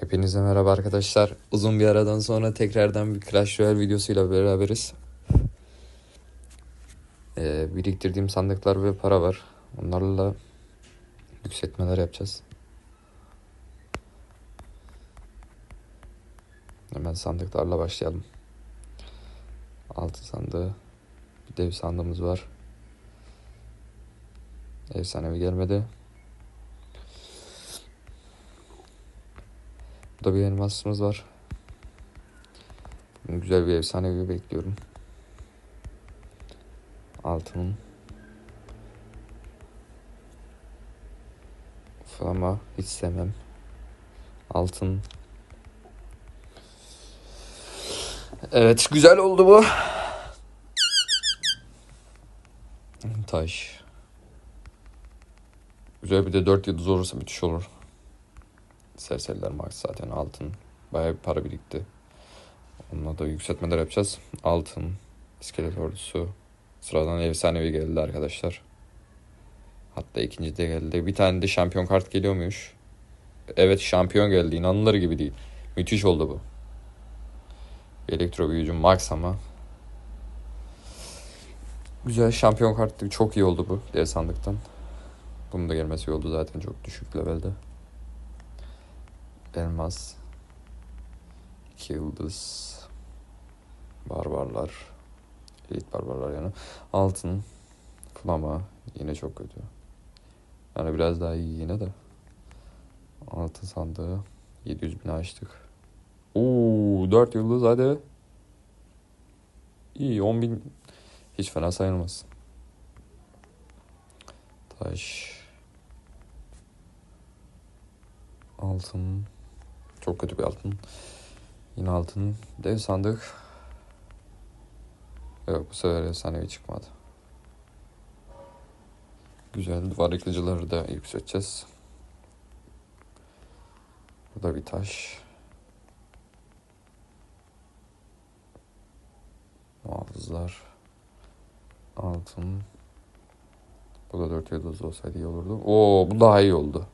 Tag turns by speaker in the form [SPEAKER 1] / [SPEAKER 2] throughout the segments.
[SPEAKER 1] Hepinize merhaba arkadaşlar. Uzun bir aradan sonra tekrardan bir Clash Royale videosuyla beraberiz. Ee, biriktirdiğim sandıklar ve para var. Onlarla yükseltmeler yapacağız. Hemen sandıklarla başlayalım. Altı sandığı. Bir dev sandığımız var. Efsanevi gelmedi. Burada bir elmasımız var. Güzel bir efsanevi bekliyorum. Altın. Ama hiç sevmem. Altın. Evet güzel oldu bu. Taş. Güzel bir de 4 yıldız olursa müthiş olur. Serseriler Max zaten altın. Bayağı bir para birikti. Onunla da yükseltmeler yapacağız. Altın, iskelet ordusu. Sıradan efsanevi geldi arkadaşlar. Hatta ikinci de geldi. Bir tane de şampiyon kart geliyormuş. Evet şampiyon geldi. İnanılır gibi değil. Müthiş oldu bu. Bir elektro büyücü max ama. Güzel şampiyon kartı çok iyi oldu bu dev sandıktan. Bunun da gelmesi iyi oldu zaten çok düşük levelde. Elmas. İki yıldız. Barbarlar. Elit barbarlar yani. Altın. Flama. Yine çok kötü. Yani biraz daha iyi yine de. Altın sandığı. 700 bin açtık. Oo, 4 yıldız hadi. İyi 10 bin hiç fena sayılmaz. Taş. Altın. Çok kötü bir altın. Yine altın. Dev sandık. Yok bu sefer efsanevi çıkmadı. Güzel. Duvar yıkıcıları da yükselteceğiz. Bu da bir taş. Muhafızlar. Altın. Bu da 4 yıldız olsaydı iyi olurdu. Oo bu daha iyi oldu.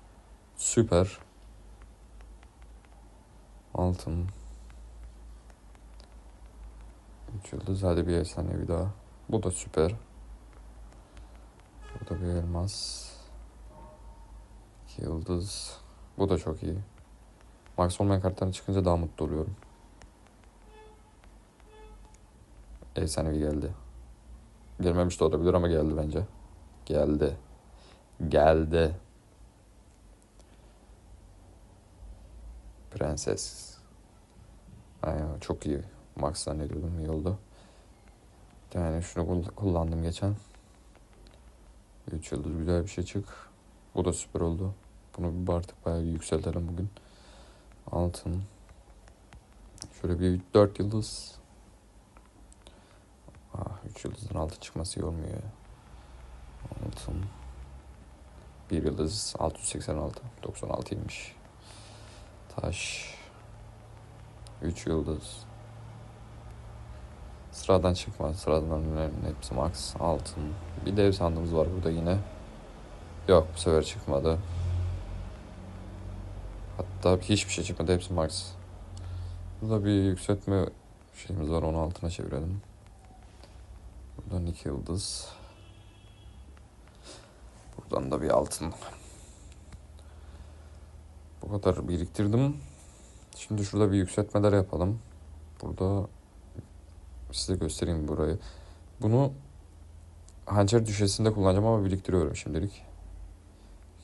[SPEAKER 1] Süper. Altın. 3 yıldız. Hadi bir efsane bir daha. Bu da süper. Bu da bir elmas. 2 yıldız. Bu da çok iyi. Max olmayan kartların çıkınca daha mutlu oluyorum. Efsanevi geldi. Gelmemiş de olabilir ama geldi bence. Geldi. Geldi. Prenses. Aynen çok iyi. Max zannediyordum iyi oldu. Yani şunu kull- kullandım geçen. 3 yıldız güzel bir şey çık. Bu da süper oldu. Bunu bir artık bayağı yükseltelim bugün. Altın. Şöyle bir 4 yıldız. Ah 3 yıldızın altı çıkması ya. Altın. 1 yıldız 686. 96'ymış. Taş. 3 yıldız. Sıradan çıkmaz. Sıradan hepsi max. Altın. Bir dev sandığımız var burada yine. Yok bu sefer çıkmadı. Hatta hiçbir şey çıkmadı. Hepsi max. Burada bir yükseltme şeyimiz var. Onu altına çevirelim. Buradan iki yıldız. Buradan da bir altın. Bu kadar biriktirdim. Şimdi şurada bir yükseltmeler yapalım. Burada size göstereyim burayı. Bunu hançer düşesinde kullanacağım ama biriktiriyorum şimdilik.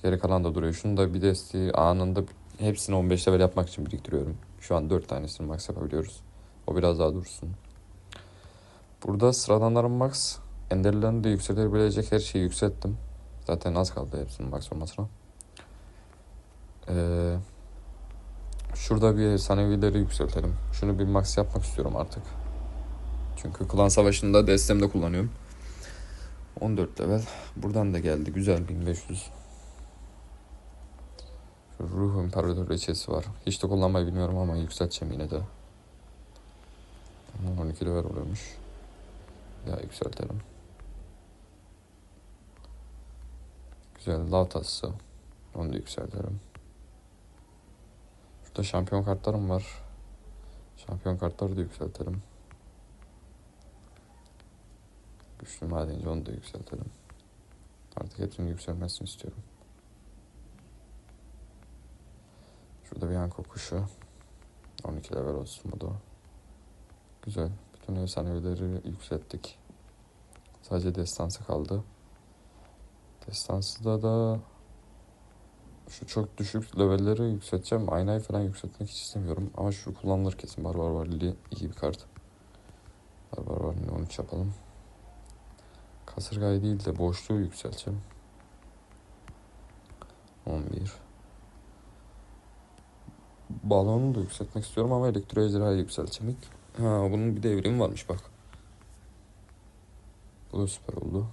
[SPEAKER 1] Geri kalan da duruyor. Şunu da bir desteği anında hepsini 15 level yapmak için biriktiriyorum. Şu an 4 tanesini max yapabiliyoruz. O biraz daha dursun. Burada sıradanların max. Enderlerini de yükseltebilecek her şeyi yükselttim. Zaten az kaldı hepsinin max olmasına. Ee, şurada bir efsanevileri yükseltelim. Şunu bir max yapmak istiyorum artık. Çünkü klan savaşında destemde kullanıyorum. 14 level. Buradan da geldi. Güzel 1500. Şu ruh imparator reçesi var. Hiç de kullanmayı bilmiyorum ama yükselteceğim yine de. 12 level oluyormuş. Ya yükseltelim. Güzel lav. Onu da yükseltelim. Burada şampiyon kartlarım var. Şampiyon kartları da yükseltelim. Güçlü madenci onu da yükseltelim. Artık hepsinin yükselmesini istiyorum. Şurada bir yanko kuşu. 12 level olsun bu da. Güzel. Bütün efsaneleri yükselttik. Sadece destansı kaldı. Destansıda da şu çok düşük levelleri yükselteceğim. Aynayı falan yükseltmek hiç istemiyorum. Ama şu kullanılır kesin. Barbar Varili iyi bir kart. Barbar Varili 13 yapalım. Kasırgayı değil de boşluğu yükselteceğim. 11. Balonu da yükseltmek istiyorum ama elektro ejderhayı yükselteceğim. Ha bunun bir de evrimi varmış bak. Bu da süper oldu.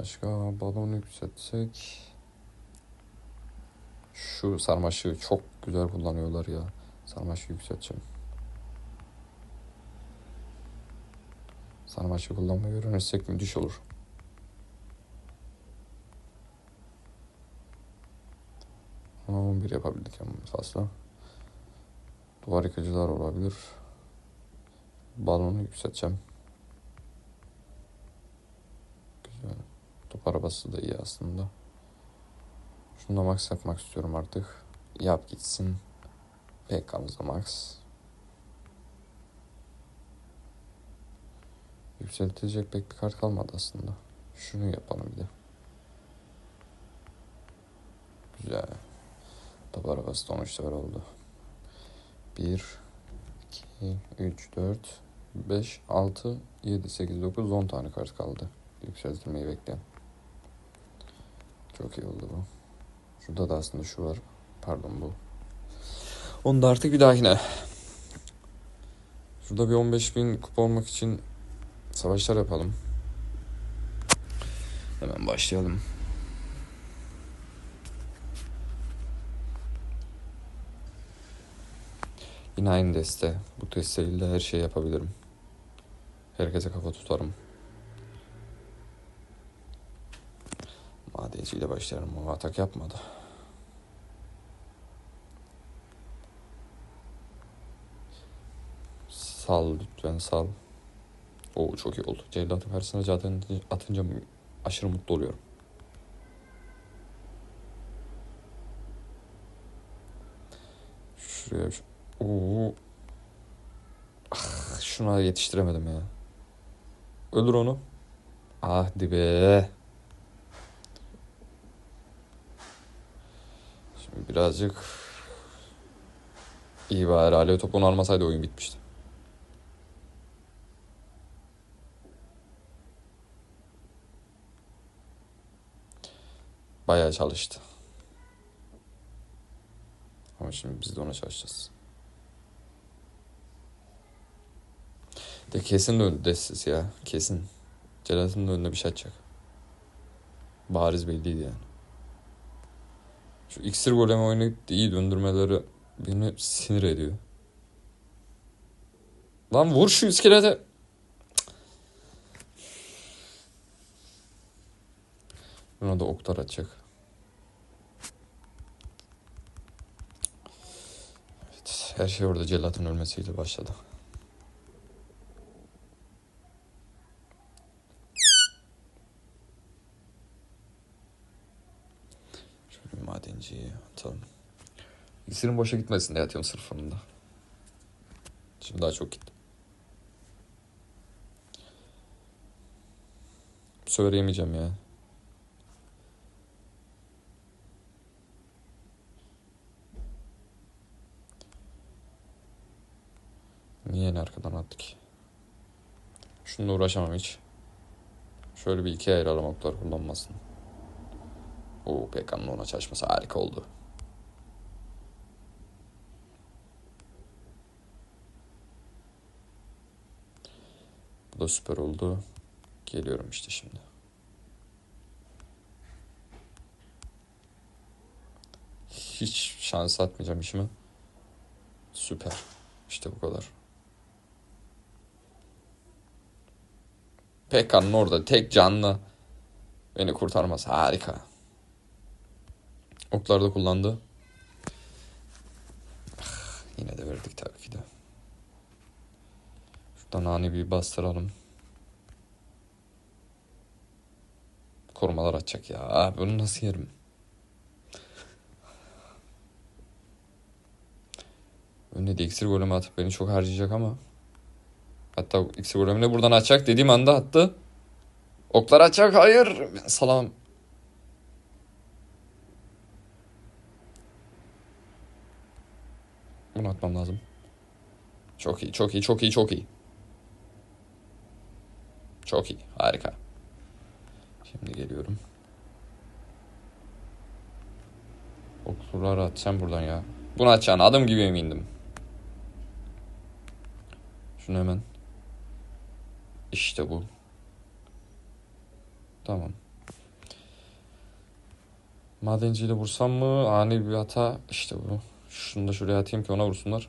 [SPEAKER 1] Başka balonu yükseltsek. Şu sarmaşığı çok güzel kullanıyorlar ya. Sarmaşığı yükselteceğim. Sarmaşığı kullanmayı öğrenirsek müthiş olur. Ama 11 yapabildik en fazla. Duvar yıkıcılar olabilir. Balonu yükselteceğim. Güzel. Top arabası da iyi aslında. Şunu da max yapmak istiyorum artık. Yap gitsin. PK'mızda max. Yükseltecek pek bir kart kalmadı aslında. Şunu yapalım bir de. Güzel. Top arabası da 13 level oldu. 1, 2, 3, 4, 5, 6, 7, 8, 9, 10 tane kart kaldı. Yükseltilmeyi bekleyen. Çok iyi oldu bu. Şurada da aslında şu var. Pardon bu. Onu da artık bir dahakine. Şurada bir 15 bin kupa olmak için savaşlar yapalım. Hemen başlayalım. Yine aynı deste. Bu desteyle her şeyi yapabilirim. Herkese kafa tutarım. Madenciyle başlarım. O atak yapmadı. Sal lütfen sal. Oo çok iyi oldu. Cellat'ın karşısına zaten atınca aşırı mutlu oluyorum. Şuraya şu... Oo. Ah, şuna yetiştiremedim ya. Öldür onu. Ah dibe. Şimdi birazcık iyi bari alev topunu almasaydı oyun bitmişti. Bayağı çalıştı. Ama şimdi biz de ona çalışacağız. De kesin döndü desiz ya. Kesin. Da önüne bir şey atacak. Bariz belliydi yani. Şu iksir golemi oynayıp da iyi döndürmeleri beni sinir ediyor. Lan vur şu iskelete. Buna da oktar atacak. Evet, her şey orada Celat'ın ölmesiyle başladı. Şöyle bir madenciyi atalım. İksirin boşa gitmesin diye atıyorum sırf onun da. Şimdi daha çok gitti. Bu sefer yemeyeceğim ya. Niye en arkadan attık? Şununla uğraşamam hiç. Şöyle bir iki ayıralım oklar kullanmasın. Oo PK'nın ona çalışması harika oldu. Da süper oldu. Geliyorum işte şimdi. Hiç şans atmayacağım işime. Süper. İşte bu kadar. Pekka'nın orada tek canlı beni kurtarması harika. Oklar da kullandı. Ah, Yine de verdik tabii ki de. Şuradan ani bir bastıralım. Korumalar açacak ya. Bunu nasıl yerim? Önüne de iksir golemi atıp beni çok harcayacak ama. Hatta iksir golemini buradan açacak dediğim anda attı. Oklar açacak. Hayır. Salam. Bunu atmam lazım. Çok iyi, çok iyi, çok iyi, çok iyi. Çok iyi, harika. Şimdi geliyorum. Okları atacağım buradan ya. Bunu atacağını adım gibi emindim. Şunu hemen. İşte bu. Tamam. Madenciyle vursam mı? Ani bir hata. İşte bu. Şunu da şuraya atayım ki ona vursunlar.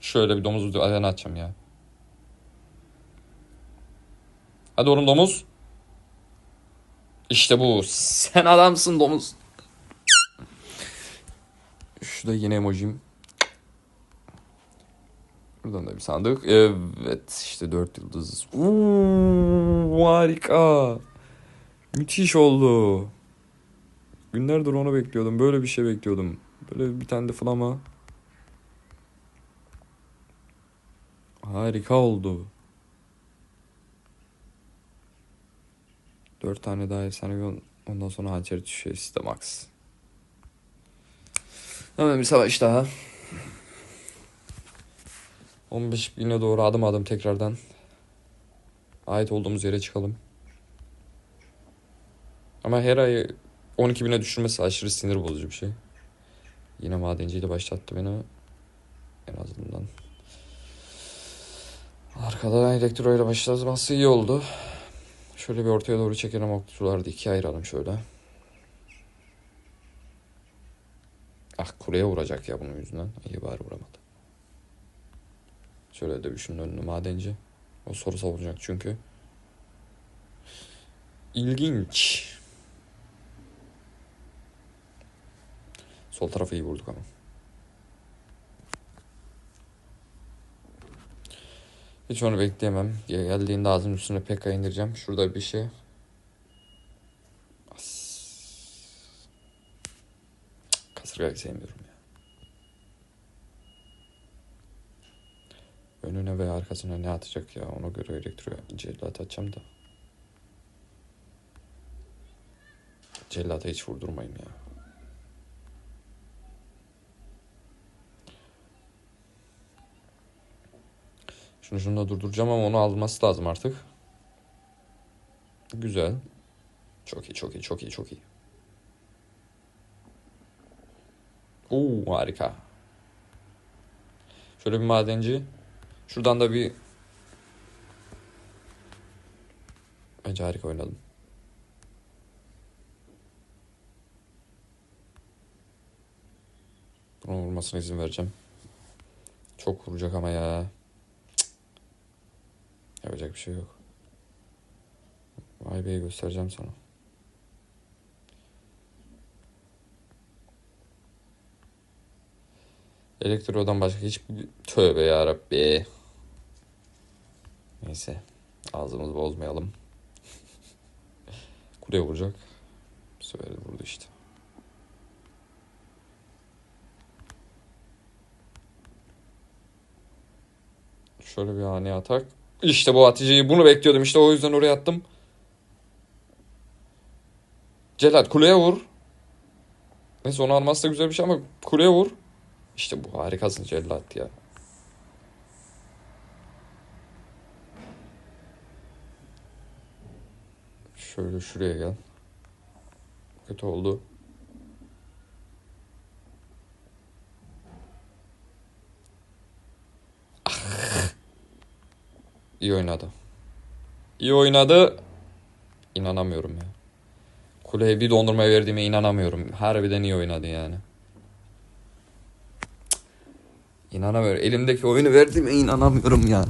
[SPEAKER 1] Şöyle bir domuz ayağını atacağım ya. Hadi oğlum domuz. İşte bu. Sen adamsın domuz. Şu da yine emojim. Buradan da bir sandık. Evet işte dört yıldız. Uuu, harika. Müthiş oldu. Günlerdir onu bekliyordum. Böyle bir şey bekliyordum. Böyle bir tane de flama. Harika oldu. Dört tane daha efsane ondan sonra hançer düşüyor işte max. Hemen bir savaş daha. 15 bine doğru adım adım tekrardan ait olduğumuz yere çıkalım. Ama her ay 12 bine düşürmesi aşırı sinir bozucu bir şey. Yine madenciyle başlattı beni. En azından. Arkadan elektro ile başlaması iyi oldu. Şöyle bir ortaya doğru çekelim okçuları da ikiye ayıralım şöyle. Ah kuleye vuracak ya bunun yüzünden. İyi bari vuramadı. Şöyle şunun önünü madenci. O soru savunacak çünkü. İlginç. Sol tarafa iyi vurduk ama. Hiç onu bekleyemem. Geldiğinde ağzının üstüne PK indireceğim. Şurada bir şey. Kasırgayı sevmiyorum ya. Önüne ve arkasına ne atacak ya ona göre elektro cellat atacağım da. Cellata hiç vurdurmayayım ya. Şunu da durduracağım ama onu alması lazım artık. Güzel. Çok iyi, çok iyi, çok iyi, çok iyi. Oo harika. Şöyle bir madenci. Şuradan da bir Bence harika oynadım. Bunun vurmasına izin vereceğim. Çok vuracak ama ya. Yapacak bir şey yok. Vay Bey'i göstereceğim sana. Elektrodan başka hiçbir tövbe yarabbi. Neyse. Ağzımızı bozmayalım. Kuleye vuracak. Bu sefer vurdu işte. Şöyle bir ani atak. İşte bu Hatice'yi bunu bekliyordum. İşte o yüzden oraya attım. Celal kuleye vur. Neyse onu almazsa güzel bir şey ama kuleye vur. İşte bu harikasın Cellat ya. Şöyle şuraya gel. Kötü oldu. İyi oynadı. İyi oynadı. İnanamıyorum ya. Kuleye bir dondurma verdiğime inanamıyorum. Harbiden iyi oynadı yani. İnanamıyorum. Elimdeki oyunu verdiğime inanamıyorum ya.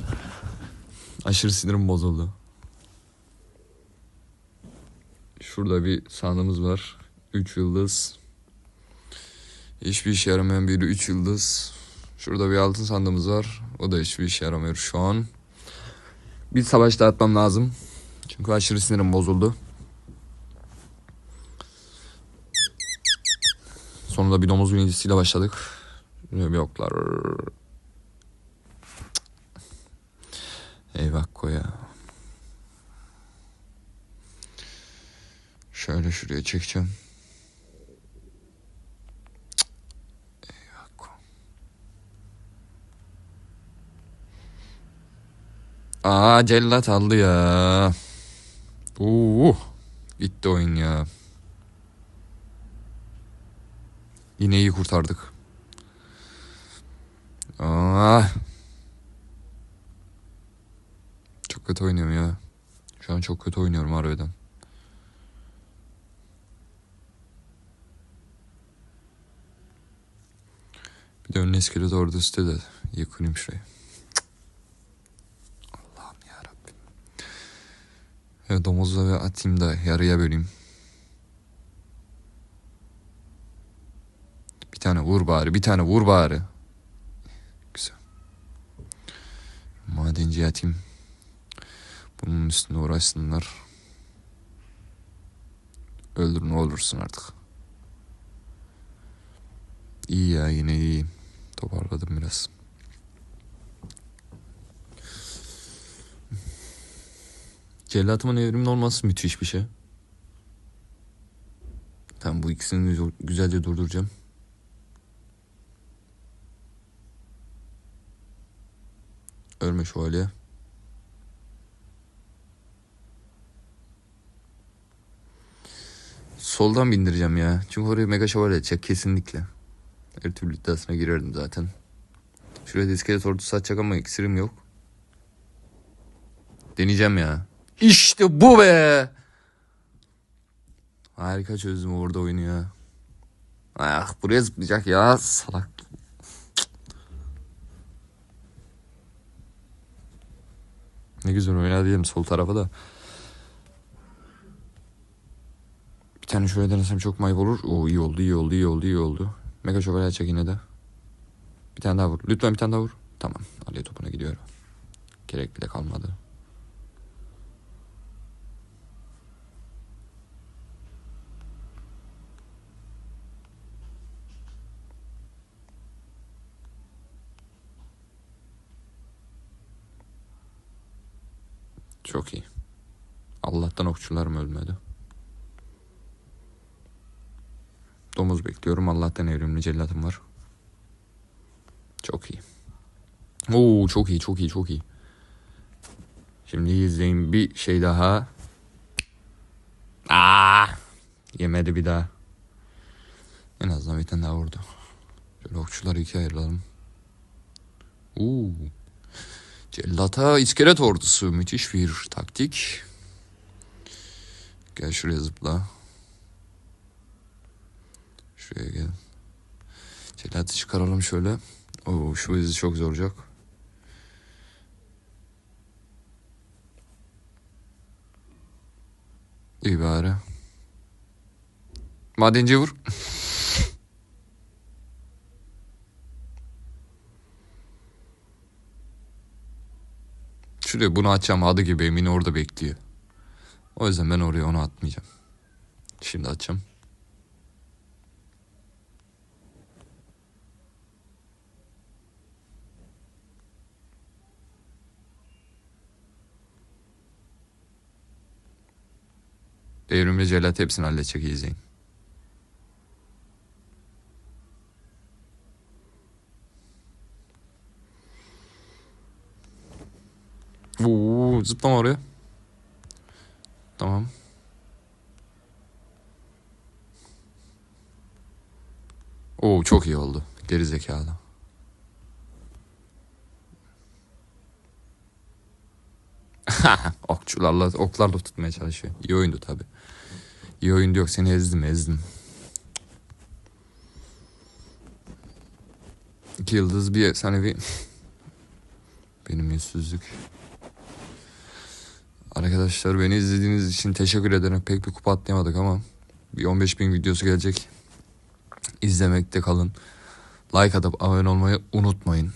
[SPEAKER 1] Aşırı sinirim bozuldu. Şurada bir sandığımız var. 3 yıldız. Hiçbir işe yaramayan bir 3 yıldız. Şurada bir altın sandığımız var. O da hiçbir işe yaramıyor şu an. Bir savaş dağıtmam lazım. Çünkü aşırı sinirim bozuldu. Sonunda bir domuz binicisiyle başladık. Şuraya bir oklar. Eyvah koya. Şöyle şuraya çekeceğim. Aa cellat aldı ya. Oo, gitti oyun ya. Yine iyi kurtardık. Aa. Çok kötü oynuyorum ya. Şu an çok kötü oynuyorum harbiden. Bir de önüne iskelet orada üstte de yıkınayım Evet domuzla ve atayım da yarıya böleyim. Bir tane vur bari, bir tane vur bari. Güzel. Madenci atayım. Bunun üstüne uğraşsınlar. Öldür ne olursun artık. İyi ya yine iyi. Toparladım biraz. Cellatımın evrimin olması müthiş bir şey. Tamam bu ikisini güzel- güzelce durduracağım. Ölme şövalye. Soldan bindireceğim ya. Çünkü oraya mega şövalye edecek kesinlikle. Her türlü iddiasına girerdim zaten. Şuraya da iskelet ordusu atacak ama iksirim yok. Deneyeceğim ya. İşte bu be. Harika çözdüm orada oyunu ya. Ah buraya zıplayacak ya salak. Ne güzel oynadı diyelim sol tarafa da. Bir tane şöyle denesem çok mayıp olur. Oo iyi oldu iyi oldu iyi oldu iyi oldu. Mega şövalye açacak yine de. Bir tane daha vur. Lütfen bir tane daha vur. Tamam. Aliye topuna gidiyor. Gerek bile kalmadı. Çok iyi. Allah'tan okçularım ölmedi. Domuz bekliyorum. Allah'tan evrimli cellatım var. Çok iyi. Oo çok iyi çok iyi çok iyi. Şimdi izleyin bir şey daha. Aa! Yemedi bir daha. En azından bir tane daha vurdu. Şöyle okçuları ikiye ayıralım. Oo. Cellata iskelet ordusu. Müthiş bir taktik. Gel şuraya zıpla. Şuraya gel. Cellatı çıkaralım şöyle. Oo şu izi çok zoracak. İyi bari. Madenci vur. Şuraya bunu açacağım adı gibi Emin orada bekliyor. O yüzden ben oraya onu atmayacağım. Şimdi açacağım. Devrimli celat hepsini halledecek izleyin. Oo, zıplama oraya. Tamam. Oo çok iyi oldu. Geri zekalı. Okçularla, oklarla tutmaya çalışıyor. İyi oyundu tabi. İyi oyundu yok seni ezdim ezdim. İki yıldız bir efsanevi. Benim yüzsüzlük. Arkadaşlar beni izlediğiniz için teşekkür ederim. Pek bir kupa atlayamadık ama Bir 15 bin videosu gelecek. İzlemekte kalın. Like atıp abone olmayı unutmayın.